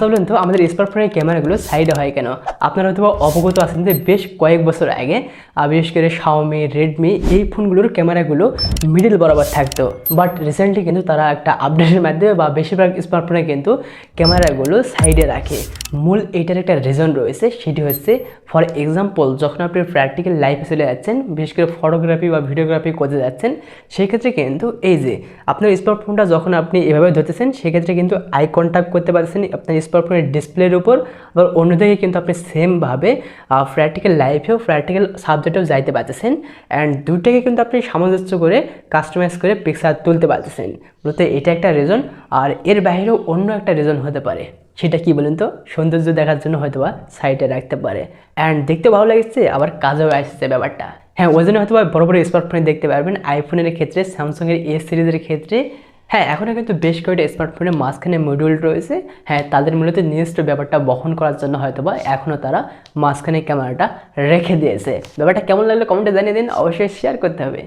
আচ্ছা বলুন তো আমাদের স্মার্টফোনের ক্যামেরাগুলো সাইডে হয় কেন? আপনারা হয়তো অবগত আছেন যে বেশ কয়েক বছর আগে বিশেষ করে শাওমি রেডমি এই ফোনগুলোর ক্যামেরাগুলো মিডিল বরাবর থাকতো। বাট রিসেন্টলি কিন্তু তারা একটা আপডেটের মাধ্যমে বা বেশিরভাগ স্মার্টফোনে কিন্তু ক্যামেরাগুলো সাইডে রাখে। মূল এটার একটা রিজন রয়েছে, সেটি হচ্ছে ফর এক্সাম্পল যখন আপনি প্র্যাকটিক্যাল লাইফে চলে যাচ্ছেন, বিশেষ করে ফটোগ্রাফি বা ভিডিওগ্রাফি করতে যাচ্ছেন সেই ক্ষেত্রে কিন্তু এই যে, আপনার স্মার্টফোনটা যখন আপনি এভাবে ধরতেছেন, সেক্ষেত্রে কিন্তু আই কন্ট্যাক্ট করতে পারছেন, আপনার স্মার্টফোনের ডিসপ্লের উপর, আবার অন্যদিকে কিন্তু আপনি সেমভাবে প্র্যাকটিক্যাল লাইফেও প্র্যাকটিক্যাল সাবজেক্টেও যাইতে পারতেছেন। অ্যান্ড দুটাকে কিন্তু আপনি সামঞ্জস্য করে কাস্টমাইজ করে পিকচার তুলতে পারতেছেন। মূলত এটা একটা রিজন আর এর বাইরেও অন্য একটা রিজন হতে পারে। সেটা কি বলুন তো? সৌন্দর্য দেখার জন্য হয়তো বা সাইডে রাখতে পারে। অ্যান্ড দেখতে ভালো লাগছে, আবার কাজেও আসছে ব্যাপারটা। হ্যাঁ ওই জন্য হয়তো বড় বড় স্মার্টফোনে দেখতে পারবেন। আইফোনের ক্ষেত্রে স্যামসাংয়ের এ সিরিজের ক্ষেত্রে হ্যাঁ এখনও কিন্তু বেশ কয়েকটা স্মার্টফোনের মাঝখানে মডিউল রয়েছে। হ্যাঁ তাদের মূলত নিজস্ব ব্যাপারটা বহন করার জন্য হয়তো বা এখনও তারা মাঝখানে ক্যামেরাটা রেখে দিয়েছে। ব্যাপারটা কেমন লাগল কমেন্টে জানিয়ে দিন, অবশ্যই শেয়ার করতে হবে।